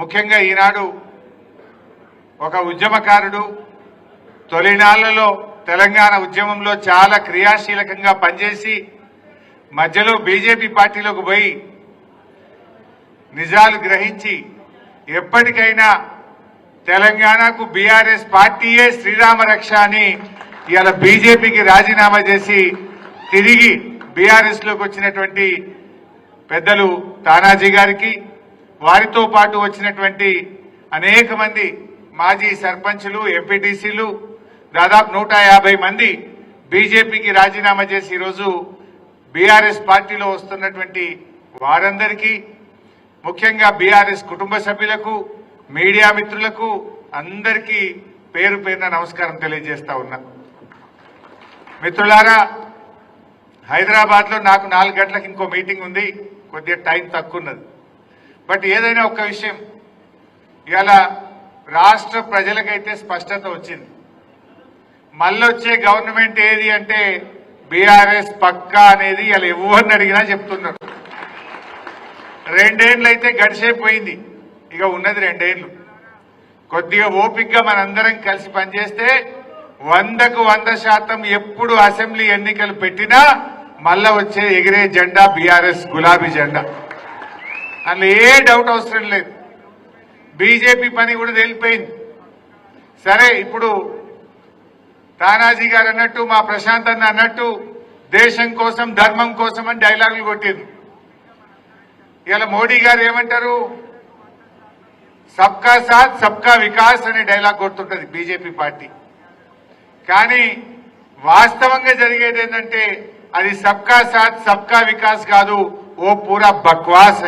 ముఖ్యంగా ఈనాడు ఒక ఉద్యమకారుడు తొలినాళ్ళలో తెలంగాణ ఉద్యమంలో చాలా క్రియాశీలకంగా పనిచేసి మధ్యలో బీజేపీ పార్టీలోకి పోయి నిజాలు గ్రహించి ఎప్పటికైనా తెలంగాణకు బీఆర్ఎస్ పార్టీయే శ్రీరామ రక్ష అని ఇవాళ బీజేపీకి రాజీనామా చేసి తిరిగి బీఆర్ఎస్లోకి వచ్చినటువంటి పెద్దలు తానాజీ గారికి వారితో పాటు వచ్చినటువంటి అనేక మంది మాజీ సర్పంచులు ఎంపీటీసీలు దాదాపు నూట యాభై మంది బీజేపీకి రాజీనామా చేసి ఈరోజు బీఆర్ఎస్ పార్టీలో వస్తున్నటువంటి వారందరికీ ముఖ్యంగా బీఆర్ఎస్ కుటుంబ సభ్యులకు మీడియా మిత్రులకు అందరికీ పేరు పేరున నమస్కారం తెలియజేస్తా ఉన్నా. మిత్రులారా హైదరాబాద్లో నాకు నాలుగు గంటలకు ఇంకో మీటింగ్ ఉంది. కొద్దిగా టైం తక్కువ ఉన్నది. బట్ ఏదైనా ఒక విషయం. ఇవాళ రాష్ట్ర ప్రజలకైతే స్పష్టత వచ్చింది. మళ్ళొచ్చే గవర్నమెంట్ ఏది అంటే బీఆర్ఎస్ పక్కా అనేది ఇలా ఎవరిని అడిగినా చెప్తున్నారు. రెండేళ్ళు అయితే గడిచేపోయింది ఇక ఉన్నది రెండేళ్ళు కొద్దిగా ఓపిక్గా మనందరం కలిసి పనిచేస్తే వందకు వంద శాతం ఎప్పుడు అసెంబ్లీ ఎన్నికలు పెట్టినా మళ్ళా వచ్చే ఎగిరే జెండా బీఆర్ఎస్ గులాబీ జెండా. అందులో ఏ డౌట్ అవసరం లేదు. బీజేపీ పని కూడా తెలిపోయింది. సరే ఇప్పుడు తానాజీ గారు అన్నట్టు మా ప్రశాంత్ అన్న అన్నట్టు దేశం కోసం ధర్మం కోసం అని డైలాగులు కొట్టింది. ఇలా మోడీ గారు ఏమంటారు? సబ్కా సాత్ సబ్కా వికాస్ అనే డైలాగ్ కొడుతుంటది బీజేపీ పార్టీ. కానీ వాస్తవంగా జరిగేది ఏంటంటే అది సబ్కా సాత్ సబ్కా వికాస్ కాదు ఓ పూరా బక్వాస్